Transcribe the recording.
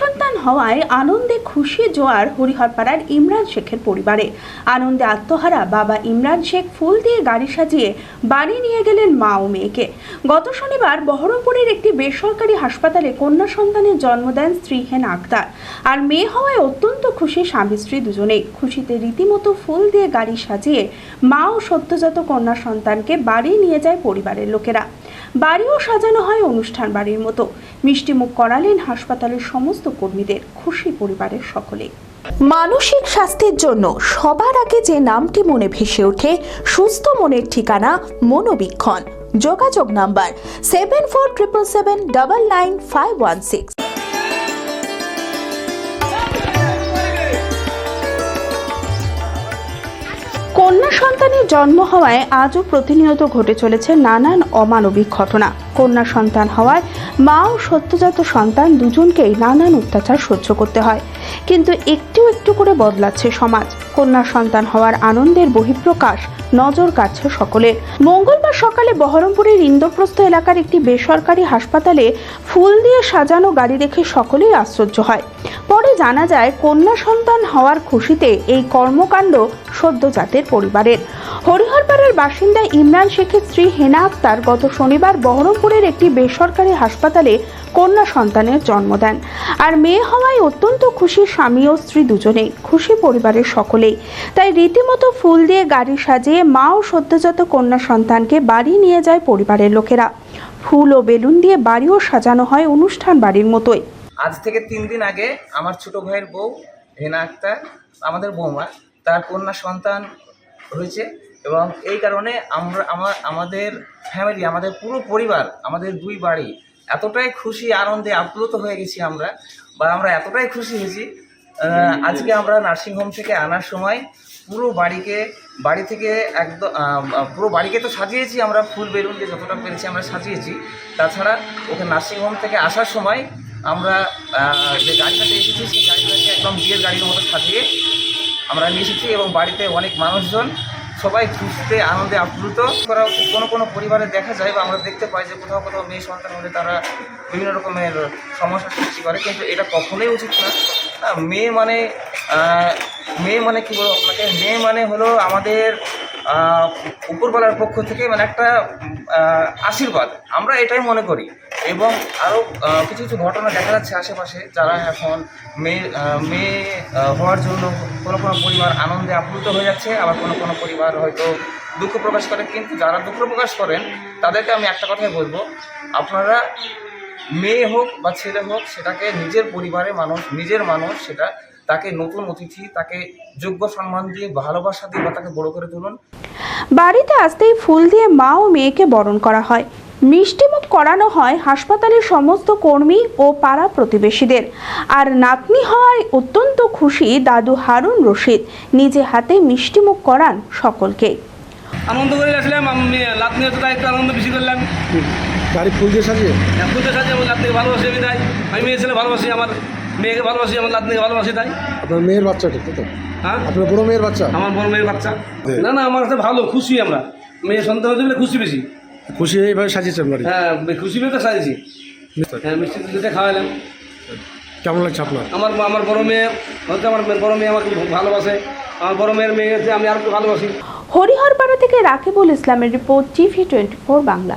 সন্তান হওয়ায় আনন্দে খুশি জোয়ার হরিহরপাড়ার ইমরান শেখের পরিবারে। আনন্দে আত্মহারা বাবা ইমরান শেখ ফুল দিয়ে গাড়ি সাজিয়ে বাড়ি নিয়ে গেলেন মা ও মেয়েকে। গত শনিবার বহরমপুরের একটি বেসরকারি হাসপাতালে কন্যা সন্তানের জন্ম দেন স্ত্রী হেন আক্তার। আর মেয়ে হওয়ায় অত্যন্ত খুশি স্বামী স্ত্রী দুজনেই। খুশিতে রীতিমতো ফুল দিয়ে গাড়ি সাজিয়ে মা ও সদ্যজাত কন্যা সন্তানকে বাড়ি নিয়ে যায় পরিবারের লোকেরা। বাড়িও সাজানো হয় অনুষ্ঠান বাড়ির মতো। মিষ্টিমুখ করালেন হাসপাতালের সমস্ত কর্মীদের, খুশি পরিবারের সকলে। মানসিক স্বাস্থ্যের জন্য সবার আগে যে নামটি মনে ভেসে ওঠে, সুস্থ মনের ঠিকানা মনোবীক্ষণ। যোগাযোগ number seven four triple seven double nine five one six কন্যা সন্তানের জন্ম হওয়ায় আজও প্রতিনিয়ত ঘটে চলেছে নানান অমানবিক ঘটনা। কন্যা সন্তান হওয়ায় মা ও সত্যজাত সন্তান দুজনকেই নানান অত্যাচার সহ্য করতে হয়। কিন্তু একটু একটু করে বদলাচ্ছে সমাজ। কন্যা সন্তান হওয়ার আনন্দের বহিঃপ্রকাশ নজর কাটছে সকলের মঙ্গলবার সকালে বহরমপুরের ইন্দ্রপ্রস্থ এলাকার একটি বেসরকারি হাসপাতালে ফুল দিয়ে সাজানো গাড়ি দেখে সকলেই আশ্চর্য হয়। পরে জানা যায়, কন্যা সন্তান হওয়ার খুশিতে এই কর্মকাণ্ড সদ্যজাতের পরিবারের। হরিহরপাড়ার বাসিন্দা ইমরান শেখের স্ত্রী হেনা আক্তার গত শনিবার বহরমপুরের একটি বেসরকারি হাসপাতালে কন্যা সন্তানের জন্ম দেন। আর মেয়ে হওয়ায় অত্যন্ত খুশি স্বামী ও স্ত্রী দুজনেই, খুশি পরিবারের সকলেই। তাই রীতিমতো ফুল দিয়ে গাড়ি সাজিয়ে মা ও সদ্যজাত কন্যা সন্তানকে বাড়ি নিয়ে যায় পরিবারের লোকেরা। ফুল ও বেলুন দিয়ে বাড়িও সাজানো হয় অনুষ্ঠান বাড়ির মতোই। আজ থেকে তিন দিন আগে আমার ছোট ভাইয়ের বউ, হেনা আক্তার, আমাদের বৌমা, তার কন্যা সন্তান হয়েছে। এবং এই কারণে আমরা, আমার, আমাদের ফ্যামিলি আমাদের পুরো পরিবার, আমাদের দুই বাড়ি এতটাই খুশি, আনন্দে আপ্লুত হয়ে গেছি আমরা বা আমরা এতটাই খুশি হয়েছি। আজকে আমরা নার্সিংহোম থেকে আনার সময় পুরো বাড়িকে, বাড়ি থেকে একদম পুরো বাড়িকে তো সাজিয়েছি আমরা, ফুল বেলুন দিয়ে যতটা পেরেছি আমরা সাজিয়েছি। তাছাড়া ওকে নার্সিংহোম থেকে আসার সময় আমরা যে গাড়িটাতে এসেছি, সেই গাড়িটাকে একদম বিয়ের গাড়ির মতো সাজিয়ে আমরা নিয়ে এসেছি এবং বাড়িতে অনেক মানুষজন সবাই খুশিতে আনন্দে আপ্লুত। করা উচিত কোনো কোনো পরিবারে দেখা যায় বা আমরা দেখতে পাই যে কোথাও কোথাও মেয়ে সন্তান হলে তারা বিভিন্ন রকমের সমস্যার সৃষ্টি করে। কিন্তু এটা কখনোই উচিত না। মেয়ে মানে মেয়ে মানে কি বলব আপনাকে? মেয়ে মানে হলো আমাদের উপরবেলার পক্ষ থেকে মানে একটা আশীর্বাদ। আমরা এটাই মনে করি। এবং আরও কিছু কিছু ঘটনা দেখা যাচ্ছে আশেপাশে যারা এখন মেয়ে মেয়ে হওয়ার জন্য কোনো কোনো পরিবার আনন্দে আপ্লুত হয়ে যাচ্ছে, আবার কোনো কোনো পরিবার হয়তো দুঃখ প্রকাশ করে। কিন্তু যারা দুঃখ প্রকাশ করেন, তাদেরকে আমি একটা কথাই বলব, আপনারা মেয়ে হোক বা ছেলে হোক, সেটাকে নিজের পরিবারের মানুষ, নিজের মানুষ, সেটা তাকে নতুন অতিথি, তাকে যোগ্য সম্মান দিয়ে, ভালোবাসা দিয়ে, বা তাকে বড় করে তুলুন। বাড়িতে আসতেই ফুল দিয়ে মা ও মেয়েকে বরণ করা হয়। মিষ্টিমুখ করানো হয় হাসপাতালের সমস্ত কর্মী ও পাড়া প্রতিবেশীদের। আর নাতনি হওয়ায় অত্যন্ত খুশি দাদু হারুন রশিদ। নিজে হাতে মিষ্টিমুখ করান সকলকে। আনন্দ করে আসলাম আমি লাতনি হতো তাই একটু আনন্দ বেশি করলাম। গাড়ি ফুল দিয়ে সাজিয়ে? পুজো সাথে আমার লাতনিকে ভালোবাসি আমি তাই। আমি মেয়ে ছেলে ভালোবাসি আমার মেয়েকে ভালোবাসি আমার লাতনিকে ভালোবাসি তাই। আপনার মেয়ের বাচ্চাটা তো হ্যাঁ? আপনার বড় মেয়ের বাচ্চা? আমার বড় মেয়ের বাচ্চা। না না আমার কাছে ভালো খুশি আমরা। মেয়ে সন্তান হতে খুশি বেশি। খুশি এইভাবে সাজিয়েছেন বাড়ি? হ্যাঁ খুশি পেয়ে তো সাজেছি হ্যাঁ মিষ্টি দুধে খাওয়ালাম। কেমন লাগছে আপনার? আমার আমার বড় মেয়ে হচ্ছে আমার বড় মেয়ে আমাকে খুব ভালোবাসে। আমার বড় মেয়ের মেয়ে হচ্ছে আমি আর ভালোবাসি। হরিহরপাড়া থেকে রাকিবুল ইসলামের report TV twenty four Bangla.